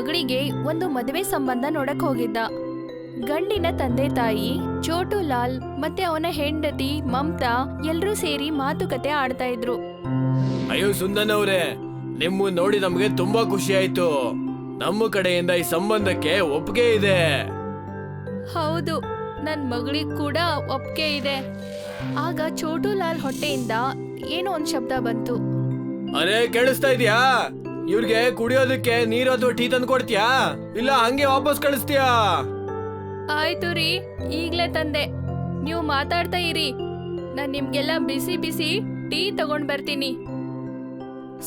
ಮಗಳಿಗೆ ಒಂದು ಮದುವೆ ಸಂಬಂಧ ನೋಡಕ್ ಹೋಗಿದ್ದ. ಗಂಡಿನ ತಂದೆ ತಾಯಿ ಚೋಟು ಲಾಲ್ ಮತ್ತೆ ಅವನ ಹೆಂಡತಿ ಮಮತಾ ಎಲ್ಲರೂ ಸೇರಿ ಮಾತುಕತೆ ಆಡ್ತಾ ಇದ್ರು. ಅಯ್ಯೋ ಸುಂದನ್ ಅವ್ರೆ ನಿಮ್ಮ ನೋಡಿ ನಮ್ಗೆ ತುಂಬಾ ಖುಷಿ ಆಯ್ತು. ನಮ್ಮ ಕಡೆಯಿಂದ ಈ ಸಂಬಂಧಕ್ಕೆ ಒಪ್ಪಿಗೆ ಇದೆ. ಹೌದು ನನ್ ಮಗಳಿಗ್ ಕೂಡ ಒಪ್ಪಿಗೆ ಇದೆ. ಆಗ ಚೋಟು ಲಾಲ್ ಹೊಟ್ಟೆಯಿಂದ ಏನೋ ಒಂದ್ ಶಬ್ದ ಬಂತು. ಅರೆ ಕೇಳಿಸ್ತಾ ಇದೀಯಾ? ಇವ್ರಿಗೆ ಕುಡಿಯೋದಕ್ಕೆ ನೀರು ಅಥವಾ ಟೀ ತಂದು ಕೊಡ್ತೀಯಾ? ಇಲ್ಲ, ಹಂಗೆ ವಾಪಸ್ ಕಳಿಸ್ತೀಯಾ? ಆಯ್ತು ರೀ, ಈಗ್ಲೇ ತಂದೆ. ನೀವು ಮಾತಾಡ್ತಾ ಇರಿ. ನಾನು ನಿಮ್ಗೆಲ್ಲ ಬಿಸಿ ಬಿಸಿ ಟೀ ತಗೊಂಡ್ ಬರ್ತೀನಿ.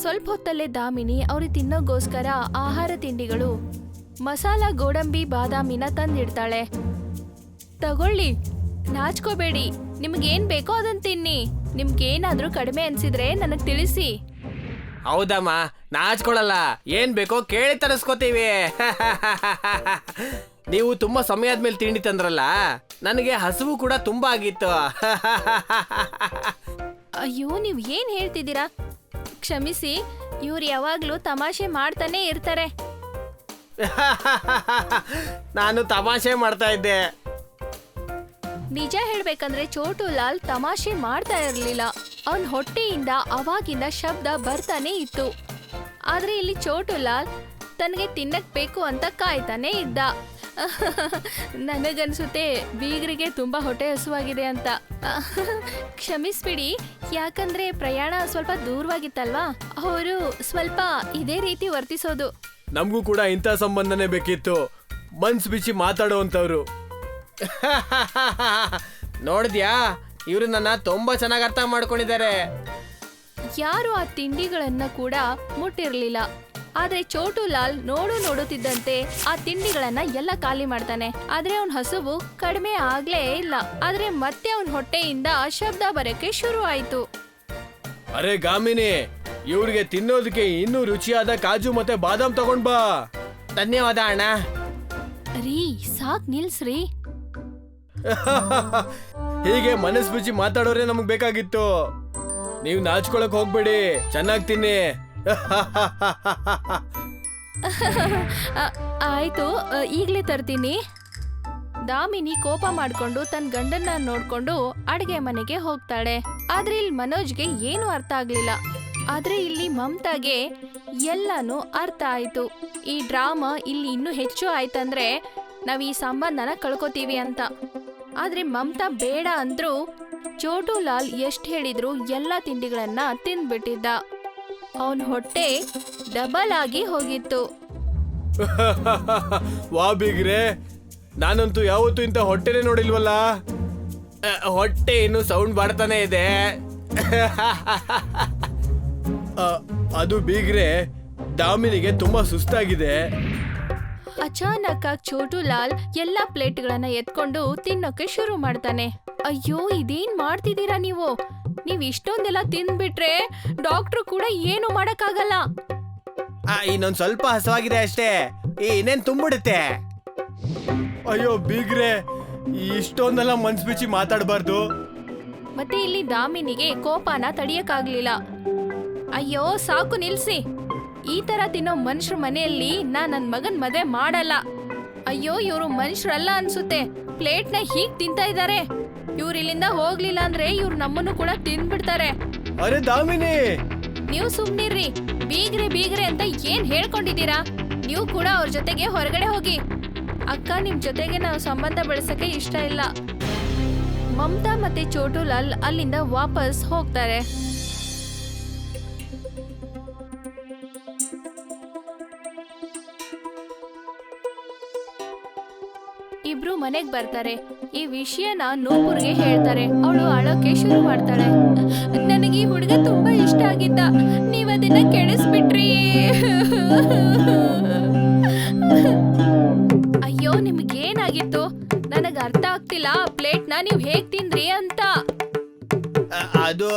ಸ್ವಲ್ಪ ಹೊತ್ತಲ್ಲೇ ದಾಮಿನಿ ಅವ್ರಿಗೆ ತಿನ್ನೋಗೋಸ್ಕರ ಆಹಾರ ತಿಂಡಿಗಳು, ಮಸಾಲ ಗೋಡಂಬಿ ಬಾದಾಮಿನ ತಂದಿಡ್ತಾಳೆ. ತಗೊಳ್ಳಿ, ನಾಚ್ಕೋಬೇಡಿ. ನಿಮ್ಗೇನ್ ಬೇಕೋ ಅದನ್ನ ತಿನ್ನಿ. ನಿಮ್ಗೇನಾದ್ರೂ ಕಡಿಮೆ ಅನ್ಸಿದ್ರೆ ನನಗೆ ತಿಳಿಸಿ. ಹೌದಮ್ಮ ನಾಚ್ಕೊಳಲ್ಲ. ಏನ್ ಬೇಕೋ ಕೇಳಿ ತರಿಸ್ಕೋತೀವಿ. ನೀವು ತುಂಬಾ ಸಮಯ ಆದ್ಮೇಲೆ ತಿಂಡಿ ತಂದ್ರಲ್ಲ ನನಗೆ ಹಸಿವು ಕೂಡ ತುಂಬಾ ಆಗಿತ್ತು. ಅಯ್ಯೋ ನೀವ್ ಏನ್ ಹೇಳ್ತಿದ್ದೀರಾ? ಕ್ಷಮಿಸಿ ಇವ್ರು ಯಾವಾಗ್ಲೂ ತಮಾಷೆ ಮಾಡ್ತಾನೆ ಇರ್ತಾರೆ. ನಾನು ತಮಾಷೆ ಮಾಡ್ತಾ ಇದ್ದೆ. ನಿಜ ಹೇಳ್ಬೇಕಂದ್ರೆ ಚೋಟು ಲಾಲ್ ತಮಾಷೆ ಮಾಡ್ತಾ ಇರ್ಲಿಲ್ಲ. ಅವನ್ ಹೊಟ್ಟೆಯಿಂದ, ಅವಾಗಿಂದ ಶಬ್ದ ಬರ್ತಾನೆ ಇತ್ತು. ಆದ್ರೆ ಇಲ್ಲಿ ಚೋಟು ಲಾಲ್ ತನಗೆ ತಿನ್ನಕ್ ಬೇಕು ಅಂತ ಕಾಯ್ತಾನೆ ಇದ್ದ. ನನಗನ್ಸುತ್ತೆ, ಬೀಗರಿಗೆ ತುಂಬಾ ಹೊಟ್ಟೆ ಹಸುವಾಗಿದೆ ಅಂತ. ಕ್ಷಮಿಸ್ಬಿಡಿ, ಯಾಕಂದ್ರೆ ಪ್ರಯಾಣ ಸ್ವಲ್ಪ ದೂರವಾಗಿತ್ತಲ್ವಾ? ಅವರು ಸ್ವಲ್ಪ ಇದೇ ರೀತಿ ವರ್ತಿಸೋದು. ನಮಗೂ ಕೂಡ ಇಂಥ ಸಂಬಂಧನೇ ಬೇಕಿತ್ತು. ಮನ್ಸ್ ಬಿಚ್ಚಿ ಮಾತಾಡುವಂಥವ್ರು ನೋಡಿದ್ಯಾ? ಇವರು ನನ್ನ ತುಂಬಾ ಚೆನ್ನಾಗಿ ಅರ್ಥ ಮಾಡ್ಕೊಂಡಿದ್ದಾರೆ. ಯಾರು ಆ ತಿಂಡಿಗಳನ್ನ ಕೂಡ ಮುಟ್ಟಿರ್ಲಿಲ್ಲ. ಆದ್ರೆ ಚೋಟು ಲಾಲ್ ನೋಡು ನೋಡುತ್ತಿದ್ದಂತೆ ಆ ತಿಂಡಿಗಳನ್ನ ಎಲ್ಲ ಖಾಲಿ ಮಾಡ್ತಾನೆ. ಆದ್ರೆ ಅವನ ಹಸುವು ಕಡಿಮೆ ಆಗ್ಲೇ ಇಲ್ಲ. ಆದ್ರೆ ಮತ್ತೆ ಅವನ್ ಹೊಟ್ಟೆಯಿಂದ ಶಬ್ದ ಬರಕ್ಕೆ ಶುರು ಆಯ್ತು. ಅರೆ ಗಾಮಿನಿ ಇವ್ರಿಗೆ ತಿನ್ನೋದಕ್ಕೆ ಇನ್ನೂ ರುಚಿಯಾದ ಕಾಜು ಮತ್ತೆ ಬಾದಾಮ್ ತಗೊಂಡ್ ಬಾ. ಧನ್ಯವಾದ ಅಣ್ಣ. ರೀ ಸಾಕ್ ನಿಲ್ಸ್ರಿ. ಹೀಗೆ ಮನಸ್ ಬಿಚ್ಚಿ ಮಾತಾಡೋರೆ ನಮಗ್ ಬೇಕಾಗಿತ್ತು. ನೀವು ನಾಚ್ಕೊಳಕ್ ಹೋಗ್ಬೇಡಿ. ಚೆನ್ನಾಗ್ ತಿನ್ನಿ. ಆಯ್ತು ಈಗ್ಲೇ ತರ್ತೀನಿ. ದಾಮಿನಿ ಕೋಪ ಮಾಡ್ಕೊಂಡು ತನ್ನ ಗಂಡನ್ನ ನೋಡ್ಕೊಂಡು ಅಡಿಗೆ ಮನೆಗೆ ಹೋಗ್ತಾಳೆ. ಆದ್ರೆ ಇಲ್ಲಿ ಮನೋಜ್ಗೆ ಏನು ಅರ್ಥ ಆಗ್ಲಿಲ್ಲ. ಆದ್ರೆ ಇಲ್ಲಿ ಮಮತಾಗೆ ಎಲ್ಲಾನು ಅರ್ಥ ಆಯ್ತು. ಈ ಡ್ರಾಮಾ ಇಲ್ಲಿ ಇನ್ನೂ ಹೆಚ್ಚು ಆಯ್ತಂದ್ರೆ ನಾವ್ ಈ ಸಂಬಂಧನ ಕಳ್ಕೊತೀವಿ ಅಂತ. ಆದ್ರೆ ಮಮತಾ ಬೇಡ ಅಂದ್ರು ಚೋಟು ಲಾಲ್ ಎಷ್ಟ್ ಹೇಳಿದ್ರು ಎಲ್ಲಾ ತಿಂಡಿಗಳನ್ನ ತಿಂದ್ಬಿಟ್ಟಿದ್ದ. ಅವನ್ ಹೊಟ್ಟೆ ಡಬಲ್ ಆಗಿ ಹೋಗಿತ್ತು. ವಾ ಬಿಗ್ರೆ, ನಾನಂತೂ ಯಾವತ್ತೂ ಇಂಥ ಹೊಟ್ಟೆನೆ ನೋಡಿಲ್ವಲ್ಲ? ಹೊಟ್ಟೆ ಇನ್ನು ಸೌಂಡ್ ಬರ್ತಾನೆ ಇದೆ. ಅದು ಬೀಗ್ರೆ, ದಾಮಿನಿಗೆ ತುಂಬಾ ಸುಸ್ತಾಗಿದೆ. ಅಚಾನಕ್ ಆಗಿ ಚೋಟು ಲಾಲ್ ಎಲ್ಲಾ ಪ್ಲೇಟ್ಗಳನ್ನ ಎತ್ಕೊಂಡು ತಿನ್ನೋಕೆ ಶುರು ಮಾಡ್ತಾನೆ. ಅಯ್ಯೋ ಇದೇನ್ ಮಾಡ್ತಿದ್ದೀರಾ ನೀವು? ನೀವ್ ಇಷ್ಟೊಂದೆಲ್ಲ ತಿಂದ್ಬಿಟ್ರೆ ಡಾಕ್ಟ್ರು ಕೂಡ ಏನು ಮಾಡಕ್ಕಾಗಲ್ಲ. ಆ, ಇನ್ನೊಂದ್ ಸ್ವಲ್ಪ ಹಸವಾಗಿದೆ ಅಷ್ಟೇ. ಈ ಇನ್ನೇನ್ ತುಂಬಿಡುತ್ತೆ? ಅಯ್ಯೋ ಬೀಗ್ರೆ ಇಷ್ಟೊಂದೆಲ್ಲ ಮನ್ಸ್ ಬಿಚ್ಚಿ ಮಾತಾಡಬಾರ್ದು. ಮತ್ತೆ ಇಲ್ಲಿ ದಾಮಿನಿಗೆ ಕೋಪನ ತಡಿಯಕ್ಕಾಗ್ಲಿಲ್ಲ. ಅಯ್ಯೋ ಸಾಕು ನಿಲ್ಸಿ. ಈ ತರ ತಿನ್ನೋ ಮನುಷ್ಯರ ಮನೆಯಲ್ಲಿ ನಾ ನನ್ ಮಗನ್ ಮದ್ವೆ ಮಾಡಲ್ಲ. ಅಯ್ಯೋ ಇವರು ಮನುಷ್ಯರಲ್ಲ ಅನ್ಸುತ್ತೆ. ಪ್ಲೇಟ್ನ ಹೀಗ್ ತಿಂತಾ ಇದ್ದಾರೆ ಇವ್ರು ಇಲ್ಲಿಂದ ಹೋಗ್ಲಿಲ್ಲ ಅಂದ್ರೆ ಇವ್ರು ನಮ್ಮನ್ನು ಕೂಡ ತಿಂದ್ಬಿಡ್ತಾರೆ ಅರೆ ದಾಮಿನಿ! ನೀವು ಸುಮ್ನಿರ್ರಿ. ಬೀಗ್ರೆ ಬೀಗ್ರೆ ಅಂತ ಏನ್ ಹೇಳ್ಕೊಂಡಿದ್ದೀರಾ? ನೀವು ಕೂಡ ಅವ್ರ ಜೊತೆಗೆ ಹೊರಗಡೆ ಹೋಗಿ. ಅಕ್ಕ ನಿಮ್ ಜೊತೆಗೆ ನಾವು ಸಂಬಂಧ ಬೆಳೆಸಕ್ಕೆ ಇಷ್ಟ ಇಲ್ಲ. ಮಮತಾ ಮತ್ತೆ ಚೋಟು ಲಾಲ್ ಅಲ್ಲಿಂದ ವಾಪಸ್ ಹೋಗ್ತಾರೆ. ಮನೆಗ್ ಬರ್ತಾರೆ. ಈ ವಿಷಯನ ನೂಪುರ್ಗೆ ಹೇಳ್ತಾರೆ. ಅವಳು ಅಳೋಕೆ ಶುರು ಮಾಡ್ತಾಳೆ. ನನಗೆ ಈ ಹುಡುಗ ತುಂಬಾ ಇಷ್ಟ ಆಗಿದ್ದ. ನೀವ್ ಅದನ್ನ ಕೆಡಿಸ್ಬಿಟ್ರಿ. ಅಯ್ಯೋ ನಿಮ್ಗೇನಾಗಿತ್ತು? ನನಗ್ ಅರ್ಥ ಆಗ್ತಿಲ್ಲ. ಆ ಪ್ಲೇಟ್ನ ನೀವ್ ಹೇಗ್ ತಿಂದ್ರಿ ಅಂತ. ಅದು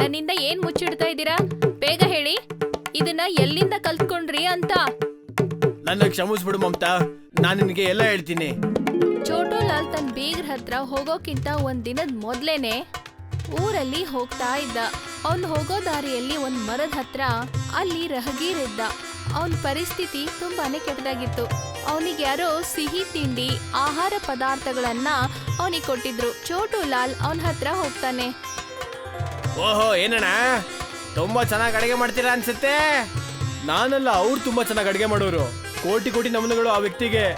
ನನ್ನಿಂದ ಏನ್ ಮುಚ್ಚಿಡ್ತಾ ಇದ್ದೀರಾ? ಬೇಗ ಹೇಳಿ. ಇದನ್ನ ಎಲ್ಲಿಂದ ಕಲ್ತ್ಕೊಂಡ್ರಿ ಅಂತ. ನನ್ನ ಕ್ಷಮಿಸ್ಬಿಡು ಮಮತಾ. ನಾನು ನಿನಗೆ ಎಲ್ಲ ಹೇಳ್ತೀನಿ. ಚೋಟೋಲಾಲ್ ತನ್ನ ಬೀಗ್ರ ಹತ್ರ ಹೋಗೋಕ್ಕಿಂತ ಒಂದ್ ದಿನದ ಮೊದ್ಲೇನೆ ಊರಲ್ಲಿ ಹೋಗ್ತಾ ಇದ್ದ. ಅವ್ನ್ ಹೋಗೋ ದಾರಿಯಲ್ಲಿ ಒಂದ್ ಮರದ ಹತ್ರ ಅಲ್ಲಿ ರಹಗೀರ್ ಇದ್ದ. ಅವನ ಪರಿಸ್ಥಿತಿ ತುಂಬಾನೇ ಕೆಟ್ಟದಾಗಿತ್ತು ಅವನಿಗೆ ಯಾರೋ ಸಿಹಿ ತಿಂಡಿ ಆಹಾರ ಪದಾರ್ಥಗಳನ್ನ ಅವನಿಗೆ ಕೊಟ್ಟಿದ್ರು. ಚೋಟು ಲಾಲ್ ಅವನ ಹತ್ರ ಹೋಗ್ತಾನೆ. ಓಹೋ ಏನಣ್ಣ? ತುಂಬಾ ಚೆನ್ನಾಗಿ ಅಡಿಗೆ ಮಾಡ್ತೀರಾ ಅನ್ಸುತ್ತೆ? ನಾನಲ್ಲ ಅವ್ರು ತುಂಬಾ ಚೆನ್ನಾಗಿ ಅಡಿಗೆ ಮಾಡೋರು. ಕೋಟಿ ಕೋಟಿ ನಮನಗಳು ಆ ವ್ಯಕ್ತಿಗೆ.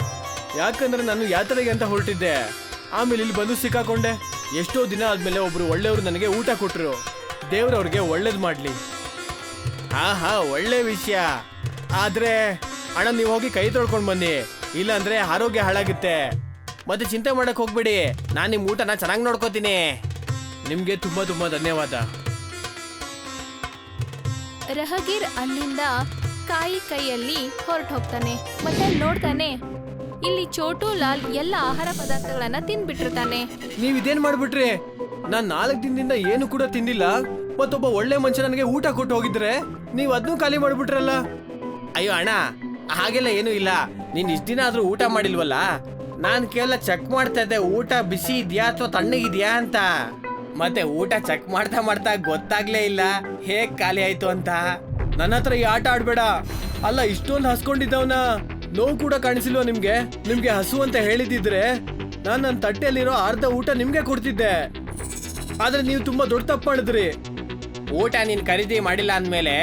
ಯಾಕಂದ್ರೆ ನಾನು ಯಾತ್ರೆಗೆ ಅಂತ ಹೊರಟಿದ್ದೆ. ಆಮೇಲೆ ಇಲ್ಲಿ ಬಂದು ಸಿಕ್ಕಾಕೊಂಡೆ. ಎಷ್ಟೋ ದಿನ ಆದ್ಮೇಲೆ ಒಬ್ರು ಒಳ್ಳೆಯವರು ನನಗೆ ಊಟ ಕೊಟ್ಟರು ದೇವ್ರವ್ರಿಗೆ ಒಳ್ಳೇದ್ ಮಾಡ್ಲಿ. ಹಾ ಹಾ ಒಳ್ಳೆ ವಿಷಯ. ಆದ್ರೆ, ಅಣ್ಣ, ನೀವು ಹೋಗಿ ಕೈ ತೊಳ್ಕೊಂಡು ಬನ್ನಿ. ಇಲ್ಲಾಂದ್ರೆ ಆರೋಗ್ಯ ಹಾಳಾಗುತ್ತೆ. ಮತ್ತೆ ಚಿಂತೆ ಮಾಡಕ್ ಹೋಗ್ಬೇಡಿ. ನಾನು ನಿಮ್ಮ ಊಟನ ಚೆನ್ನಾಗಿ ನೋಡ್ಕೋತೀನಿ. ನಿಮಗೆ ತುಂಬಾ ತುಂಬಾ ಧನ್ಯವಾದ. ರಹಗೀರ್ ಅಲ್ಲಿಂದ ಕಾಯಿ ಕೈಯಲ್ಲಿ ಹೊರಟು ಹೋಗ್ತಾನೆ ಮತ್ತೆ ನೋಡ್ತಾನೆ, ಇಲ್ಲಿ ಚೋಟು, ಲಾಲ್ ಎಲ್ಲ ಆಹಾರ ಪದಾರ್ಥಗಳನ್ನ ತಿನ್ಬಿಟ್ಟಿರ್ತಾನೆ. ನೀವ್ ಇದೇನ್ ಮಾಡ್ಬಿಟ್ರಿ? ನಾನ್ ನಾಲ್ಕು ದಿನದಿಂದ ಏನು ಕೂಡ ತಿಂದಿಲ್ಲ. ಮತ್ತೊಬ್ಬ ಒಳ್ಳೆ ಮನುಷ್ಯ ನನಗೆ ಊಟ ಕೊಟ್ಟು ಹೋಗಿದ್ರೆ ನೀವ್ ಅದನ್ನೂ ಖಾಲಿ ಮಾಡ್ಬಿಟ್ರಲ್ಲ? ಅಯ್ಯೋ ಅಣ್ಣ, ಹಾಗೆಲ್ಲ ಏನೂ ಇಲ್ಲ. ನೀನ್ ಇಷ್ಟ ದಿನ ಆದ್ರೂ ಊಟ ಮಾಡಿಲ್ವಲ್ಲ? ನಾನ್ ಕೇವಲ ಚೆಕ್ ಮಾಡ್ತಾ ಇದ್ದೆ, ಊಟ ಬಿಸಿ ಇದೆಯಾ ಅಥವಾ ತಣ್ಣಗಿದ್ಯಾ ಅಂತ. ಮತ್ತೆ ಊಟ ಚೆಕ್ ಮಾಡ್ತಾ ಮಾಡ್ತಾ ಗೊತ್ತಾಗ್ಲೇ ಇಲ್ಲ. ಹೇಗ್ ಖಾಲಿ ಆಯ್ತು ಅಂತ. ನನ್ನ ಹತ್ರ ಈ ಆಟ ಆಡ್ಬೇಡ. ಅಲ್ಲ ಇಷ್ಟೊಂದು ಹಸ್ಕೊಂಡಿದ್ದವನ ನೋವು ಕೂಡ ಕಾಣಿಸಿಲ್ವಾ ನಿಮ್ಗೆ? ನಿಮ್ಗೆ ಹಸು ಅಂತ ಹೇಳಿದಿದ್ರೆ ನಾನು ನನ್ನ ತಟ್ಟೆಯಲ್ಲಿರೋ ಅರ್ಧ ಊಟ ನಿಮ್ಗೆ ಕೊಡ್ತಿದ್ದೆ. ಆದ್ರೆ ನೀವು ತುಂಬಾ ದೊಡ್ಡ ತಪ್ಪು ಮಾಡಿದ್ರಿ. ಊಟ ನೀನ್ ಖರೀದಿ ಮಾಡಿಲ್ಲ ಅಂದ್ಮೇಲೆ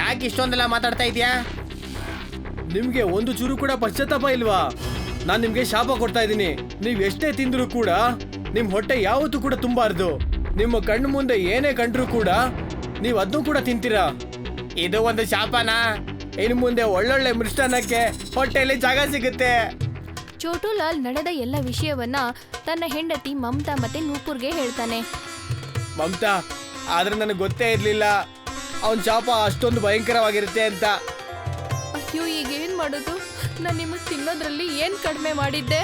ಯಾಕೆ ಇಷ್ಟೊಂದೆಲ್ಲ ಮಾತಾಡ್ತಾ ಇದೀಯಾ ನಿಮ್ಗೆ ಒಂದು ಚೂರು ಕೂಡ ಪಶ್ಚಾತ್ತಾಪ ಇಲ್ವಾ? ನಾನು ನಿಮ್ಗೆ ಶಾಪ ಕೊಡ್ತಾ ಇದ್ದೀನಿ. ನೀವ್ ಎಷ್ಟೇ ತಿಂದ್ರು ಕೂಡ ನಿಮ್ ಹೊಟ್ಟೆ ಯಾವತ್ತೂ ಕೂಡ ತುಂಬಾರ್ದು. ನಿಮ್ಮ ಕಣ್ಣು ಮುಂದೆ ಏನೇ ಕಂಡ್ರು ಕೂಡ ನೀವ್ ಅದನ್ನು ಕೂಡ ತಿಂತೀರಾ? ಇದು ಒಂದು ಶಾಪನಾ? ಇನ್ನು ಮುಂದೆ ಒಳ್ಳೊಳ್ಳೆ ಮೃಷ್ಟನಕ್ಕೆ ಹೊಟ್ಟೆಯಲ್ಲಿ ಜಾಗ ಸಿಗುತ್ತೆ. ಚೋಟುಲಾಲ್ ನಡೆದ ಎಲ್ಲ ವಿಷಯವನ್ನ ತನ್ನ ಹೆಂಡತಿ ಮಮತಾ ಮತ್ತೆ ನೂಪುರ್ಗೆ ಹೇಳ್ತಾನೆ. ಮಮತಾ ಆದ್ರೆ ನನಗೆ ಗೊತ್ತೇ ಇರಲಿಲ್ಲ. ಅವನ್ ಶಾಪ ಅಷ್ಟೊಂದು ಭಯಂಕರವಾಗಿರುತ್ತೆ ಅಂತ. ಅಯ್ಯೋ ಈಗ ಏನ್ ಮಾಡೋದು? ನಾನು ನಿಮಗೆ ತಿನ್ನೋದ್ರಲ್ಲಿ ಏನ್ ಕಡಿಮೆ ಮಾಡಿದ್ದೆ?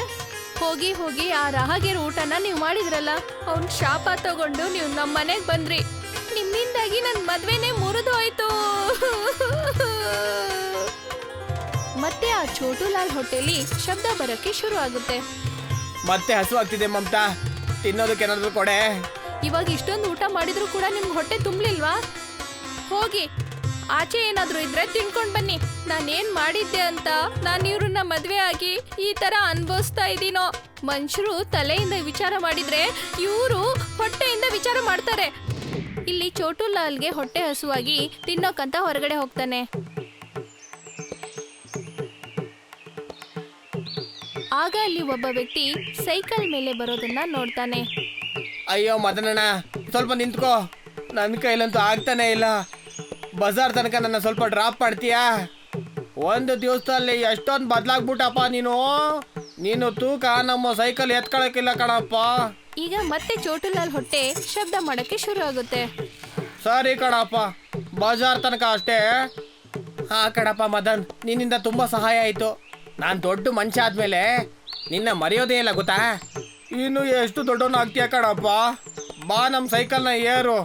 ಹೋಗಿ ಹೋಗಿ ಆ ರಹಗೀರ್ ಊಟನ ನೀವು ಮಾಡಿದ್ರಲ್ಲ ಅವ್ನ ಶಾಪ ತಗೊಂಡು ನೀವು ನಮ್ಮ ಮನೆಗೆ ಬಂದ್ರಿ. ನಿಮ್ಮಿಂದಾಗಿ ನನ್ನ ಮದ್ವೆನೇ ಹೋಯ್ತು ಮತ್ತೆ ಆ ಚೋಟು ಲಾಲ್ ಹೊಟ್ಟೆಲಿ ಶಬ್ದ ಬರಕ್ಕೆ ಶುರು ಆಗುತ್ತೆ. ಮತ್ತೆ ಹಸು ಆಗ್ತಿದೆ ಮಮತಾ. ತಿನ್ನೋದಕ್ಕೆ ಏನಾದ್ರು ಕೊಡೆ? ಇವಾಗ ಇಷ್ಟೊಂದು ಊಟ ಮಾಡಿದ್ರು ಕೂಡ ನಿಮ್ಗೆ ಹೊಟ್ಟೆ ತುಂಬಲಿಲ್ವಾ? ಹೋಗಿ ಆಚೆ ಏನಾದ್ರೂ ಇದ್ರೆ ತಿನ್ಕೊಂಡ್ ಬನ್ನಿ. ನಾನೇನ್ ಮಾಡಿದ್ದೆ ಅಂತ ನಾನು ಇವ್ರನ್ನ ಮದ್ವೆ ಆಗಿ ಈ ತರ ಅನ್ಭವಿಸ್ತಾ ಇದ್ದೀನೋ. ಮನುಷ್ಯರು ತಲೆಯಿಂದ ವಿಚಾರ ಮಾಡಿದ್ರೆ ಇವರು ಹೊಟ್ಟೆಯಿಂದ ವಿಚಾರ ಮಾಡ್ತಾರೆ. ಇಲ್ಲಿ ಚೋಟು ಲಾಲ್ಗೆ ಹೊಟ್ಟೆ ಹಸುವಾಗಿ ತಿನ್ನೋಕಂತ ಹೊರಗಡೆ ಹೋಗ್ತಾನೆ. ಆಗ ಅಲ್ಲಿ ಒಬ್ಬ ವ್ಯಕ್ತಿ ಸೈಕಲ್ ಮೇಲೆ ಬರೋದನ್ನ ನೋಡ್ತಾನೆ. ಅಯ್ಯೋ ಮದನಣ್ಣ, ಸ್ವಲ್ಪ ನಿಂತ್ಕೋ. ನನ್ನ ಕೈಲಂತೂ ಆಗ್ತಾನೆ ಇಲ್ಲ. ಬಜಾರ್ ತನಕ ನನ್ನ ಸ್ವಲ್ಪ ಡ್ರಾಪ್ ಮಾಡ್ತೀಯಾ? ಒಂದು ದಿವಸದಲ್ಲಿ ಎಷ್ಟೊಂದು ಬದಲಾಗ್ಬಿಟ್ಟಪ್ಪ ನೀನು. ನೀನು ತೂಕ ನಮ್ಮ ಸೈಕಲ್ ಎತ್ಕೊಳಕ್ಕಿಲ್ಲ ಕಣಪ್ಪ. ಈಗ ಮತ್ತೆ ಚೋಟುಲಾಲ್ ಹೊಟ್ಟೆ ಶಬ್ದ ಮಾಡಕ್ಕೆ ಶುರು ಆಗುತ್ತೆ. ಸರಿ ಕಣಪ್ಪ. ಬಜಾರ್ ತನಕ ಅಷ್ಟೇ. ಹಾ ಕಣಪ್ಪ ಮದನ್ ನಿನ್ನಿಂದ ತುಂಬಾ ಸಹಾಯ ಆಯ್ತು. ನಾನು ದೊಡ್ಡ ಮನುಷ್ಯ ಆದ್ಮೇಲೆ ನಿನ್ನ ಮರೆಯೋದೇ ಇಲ್ಲ ಗೊತ್ತಾ? ಇನ್ನು ಎಷ್ಟು ದೊಡ್ಡವನು ಆಗ್ತೀಯ ಕಣಪ್ಪ? ಬಾ ನಮ್ಮ ಸೈಕಲ್ನ ಏರು.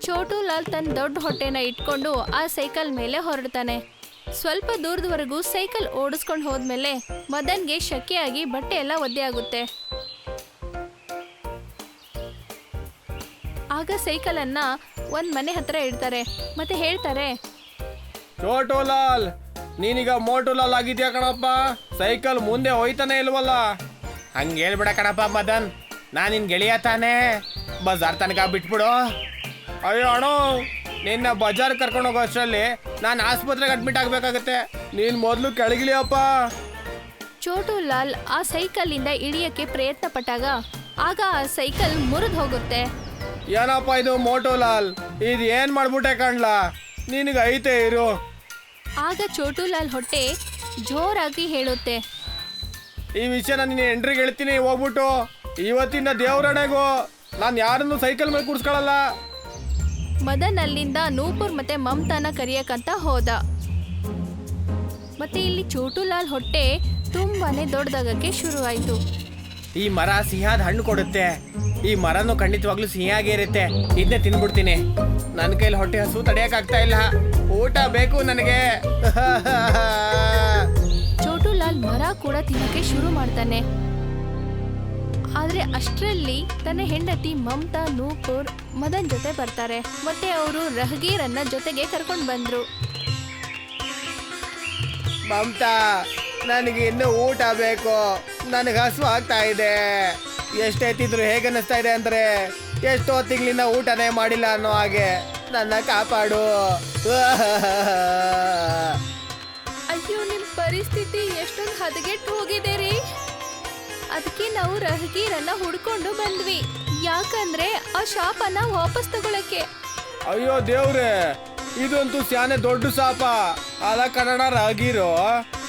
ಚೋಟುಲಾಲ್ ತನ್ನ ದೊಡ್ಡ ಹೊಟ್ಟೆನ ಇಟ್ಕೊಂಡು ಆ ಸೈಕಲ್ ಮೇಲೆ ಹೊರಡ್ತಾನೆ. ಸ್ವಲ್ಪ ದೂರದವರೆಗೂ ಸೈಕಲ್ ಓಡಿಸ್ಕೊಂಡು ಹೋದ್ಮೇಲೆ ಮದನ್ಗೆ ಶಕೆಯಾಗಿ ಬಟ್ಟೆ ಎಲ್ಲ ಒದ್ದೆ ಆಗುತ್ತೆ. ಆಗ ಸೈಕಲ್ ಅನ್ನ ಒಂದ್ ಮನೆ ಹತ್ರ ಇಡ್ತಾರೆ. ಮತ್ತೆ ಹೇಳ್ತಾರೆ ಚೋಟೋಲಾಲ್ ನೀನೀಗ ಮೋಟೋಲಾಲ್ ಆಗಿದ್ಯಾ ಕಣಪ್ಪ? ಸೈಕಲ್ ಮುಂದೆ ಹೋಯ್ತಾನೆ ಇಲ್ವಲ್ಲ? ಹಂಗೆ ಹೇಳ್ಬಿಡ ಕಣಪ್ಪ ಮದನ್ ನಾನು ನಿನ್ ಗೆಳೆಯ ತಾನೇ. ಬಜಾರ್ ತನಕ ಬಿಟ್ಬಿಡು. ಅಯ್ಯೋ ಅಣ್ಣ ನಿನ್ನ ಬಜಾರ್ ಕರ್ಕೊಂಡು ಹೋಗೋ ಅಷ್ಟರಲ್ಲಿ ನಾನು ಆಸ್ಪತ್ರೆಗೆ ಅಡ್ಮಿಟ್ ಆಗ್ಬೇಕಾಗತ್ತೆ. ನೀನ್ ಮೊದಲು ಕೆಳಗಿಳಿಯಪ್ಪ. ಚೋಟುಲಾಲ್ ಆ ಸೈಕಲ್ ಇಂದ ಇಳಿಯಕ್ಕೆ ಪ್ರಯತ್ನ ಪಟ್ಟಾಗ ಆಗ ಆ ಸೈಕಲ್ ಮುರಿದು ಹೋಗುತ್ತೆ. ಏನಪ್ಪ ಇದು ಮೋಟೋಲಾಲ್? ಇದು ಏನ್ ಮಾಡ್ಬಿಟ್ಟೆ ಕಣ್ಲಾ? ನಿನಗೆ ಐತೆ ಇರು. ಆಗ ಚೋಟುಲಾಲ್ ಹೊಟ್ಟೆ ಜೋರಾಗಿ ಹೇಳುತ್ತೆ. ಈ ವಿಷಯನ ನಾನು ಎಂಟ್ರಿಗೆ ಹೇಳ್ತೀನಿ ಹೋಗ್ಬಿಟ್ಟು. ಇವತ್ತಿನ ದೇವ್ರಣೆಗೂ ನಾನು ಯಾರನ್ನು ಸೈಕಲ್ ಮೇಲೆ ಕೂಡ್ಸ್ಕೊಳಲ್ಲ ಮದನ್ ಅಲ್ಲಿಂದ ನೂಪುರ್ ಮತ್ತೆ ಮಮತಾನ ಕರಿಯಕ್ಕಂತ ಹೋದ. ಮತ್ತೆ ಇಲ್ಲಿ ಚೋಟುಲಾಲ್ ಹೊಟ್ಟೆ ತುಂಬಾನೇ ದೊಡ್ಡದಾಗಕ್ಕೆ ಶುರುವಾಯಿತು. ಈ ಮರ ಸಿಹಿಯಾದ ಹಣ್ಣು ಕೊಡುತ್ತೆ. ಈ ಮರನು ಖಂಡಿತವಾಗ್ಲೂ ಸಿಹಿಯಾಗೇ ಇರುತ್ತೆ. ಇದನ್ನೇ ತಿನ್ಬಿಡ್ತೀನಿ. ನನ್ನ ಕೈಲಿ ಹೊಟ್ಟೆ ಹಸು ತಡೆಯಕ್ಕಾಗ್ತಾ ಇಲ್ಲ. ಊಟ ಬೇಕು ನನಗೆ. ಚೋಟುಲಾಲ್ ಮರ ಕೂಡ ತಿನ್ನಕ್ಕೆ ಶುರು ಮಾಡ್ತಾನೆ. ಆದ್ರೆ ಅಷ್ಟರಲ್ಲಿ ತನ್ನ ಹೆಂಡತಿ ಮಮತಾ ನೂಪುರ್ ಮದನ್ ಜೊತೆ ಬರ್ತಾರೆ. ಮತ್ತೆ ಅವರು ರಹಗೀರನ್ನ ಜೊತೆಗೆ ಕರ್ಕೊಂಡು ಬಂದ್ರು. ಮಮತಾ ನನಗೆ ಇನ್ನು ಊಟ ಬೇಕು. ನನಗೆ ಹಸು ಆಗ್ತಾ ಇದೆ. ಎಷ್ಟೆತ್ತಿದ್ರು ಹೇಗನ್ನಿಸ್ತಾ ಇದೆ ಅಂದ್ರೆ ಎಷ್ಟೋ ತಿಂಗಳಿಂದ ಊಟನೇ ಮಾಡಿಲ್ಲ ಅನ್ನೋ ಹಾಗೆ. ನನ್ನ ಕಾಪಾಡು. ಅಯ್ಯೋ ನಿಮ್ ಪರಿಸ್ಥಿತಿ ಎಷ್ಟೊಂದು ಹದಗೆಟ್ಟು ಹೋಗಿದೆ ರೀ. ಅದಕ್ಕೆ ನಾವು ರಹಗೀರನ್ನ ಹುಡ್ಕೊಂಡು ಬಂದ್ವಿ. ಯಾಕಂದ್ರೆ ಆ ಶಾಪನ ವಾಪಸ್ ತಗೊಳಕ್ಕೆ. ಅಯ್ಯೋ ದೇವ್ರೆ ಇದಂತೂ ಸ್ಯಾನೆ ದೊಡ್ಡ ಶಾಪ. ಅದ ಕನ್ನಡ ರಾಗಿರೋ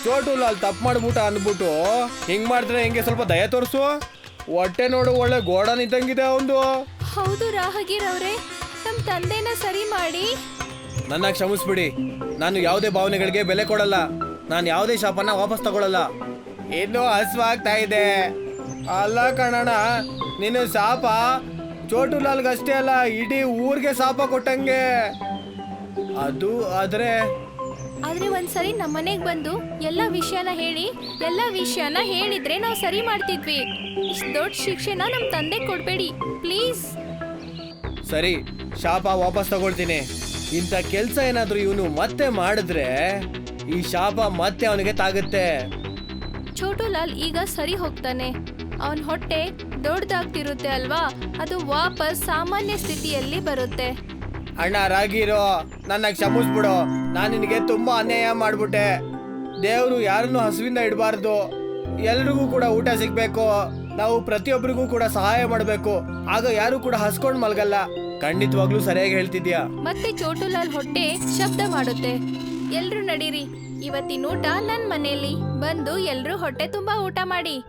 ಚೋಟು ಅಲ್ಲಿ ತಪ್ಪು ಮಾಡ್ಬಿಟ್ಟ ಅಂದ್ಬಿಟ್ಟು ಹಿಂಗ್ ಮಾಡಿದ್ರೆ ಹಿಂಗೆ ಸ್ವಲ್ಪ ದಯ ತೋರಿಸು? ಹೊಟ್ಟೆ ನೋಡು ಒಳ್ಳೆ ಗೋಡನ್ ಇದ್ದಂಗಿದೆ ಅವಂದು. ಹೌದು ರಾಹಗೀರ್ ಅವ್ರೆ ನಮ್ ತಂದೆನ ಸರಿ ಮಾಡಿ. ನನ್ನ ಕ್ಷಮಿಸ್ಬಿಡಿ. ನಾನು ಯಾವುದೇ ಭಾವನೆಗಳಿಗೆ ಬೆಲೆ ಕೊಡಲ್ಲ. ನಾನು ಯಾವುದೇ ಶಾಪನ್ನ ವಾಪಸ್ ತಗೊಳ್ಳಲ್ಲ ಇನ್ನೂ ಹಸ್ವಾಗ್ತಾ ಇದೆ. ಅಲ್ಲ ಕಣಣ ನಿನ್ನ ಶಾಪ ಚೋಟು ಲಾಲ್ಗಷ್ಟೇ ಅಲ್ಲ ಇಡೀ ಊರಿಗೆ ಶಾಪ ಕೊಟ್ಟಂಗೆ. ಅದು ಆದ್ರೆ ಆದ್ರೆ ಒಂದ್ಸರಿ ನಮ್ಮನೆಗ್ ಬಂದು ಎಲ್ಲ ವಿಷಯನ ಹೇಳಿ ಎಲ್ಲ ವಿಷಯನ ಹೇಳಿದ್ರೆ ನಾವು ಸರಿ ಮಾಡ್ತಿದ್ವಿ. ಇಷ್ಟ ದೊಡ್ಡ ಶಿಕ್ಷೆನ ನಮ್ ತಂದೆ ಕೊಡ್ಬೇಡಿ ಪ್ಲೀಸ್. ಸರಿ ಶಾಪ ವಾಪಸ್ ತಗೊಳ್ತೀನಿ. ಇಂಥ ಕೆಲಸ ಏನಾದ್ರೂ ಇವನು ಮತ್ತೆ ಮಾಡಿದ್ರೆ ಈ ಶಾಪ ಮತ್ತೆ ಅವನಿಗೆ ತಾಗುತ್ತೆ. ಛೋಟು ಲಾಲ್ ಈಗ ಸರಿ ಹೋಗ್ತಾನೆ. ಅವನ್ ಹೊಟ್ಟೆ ದೊಡ್ಡದಾಗ್ತಿರುತ್ತೆ ಅಲ್ವಾ? ಅದು ವಾಪಸ್ ಸಾಮಾನ್ಯ ಸ್ಥಿತಿಯಲ್ಲಿ ಬರುತ್ತೆ. ಅಣ್ಣ ರಾಗಿರೋ ನನ್ನ ಕ್ಷಮಿಸ್ಬಿಡು. ನಾನು ನಿನಗೆ ತುಂಬಾ ಅನ್ಯಾಯ ಮಾಡ್ಬಿಟ್ಟೆ. ದೇವರು ಯಾರನ್ನು ಹಸುವಿಂದ ಇಡಬಾರ್ದು. ಎಲ್ರಿಗೂ ಕೂಡ ಊಟ ಸಿಗ್ಬೇಕು. ನಾವು ಪ್ರತಿಯೊಬ್ಬರಿಗೂ ಕೂಡ ಸಹಾಯ ಮಾಡಬೇಕು. ಆಗ ಯಾರು ಕೂಡ ಹಸ್ಕೊಂಡು ಮಲ್ಗಲ್ಲ. ಖಂಡಿತವಾಗ್ಲೂ ಸರಿಯಾಗಿ ಹೇಳ್ತಿದ್ಯಾ ಮತ್ತೆ ಚೋಟುಲಾಲ್ ಹೊಟ್ಟೆ ಶಬ್ದ ಮಾಡುತ್ತೆ. ಎಲ್ರು ನಡೀರಿ. ಇವತ್ತಿನ ಊಟ ನನ್ ಮನೆಯಲ್ಲಿ ಬಂದು ಎಲ್ರು ಹೊಟ್ಟೆ ತುಂಬಾ ಊಟ ಮಾಡಿ.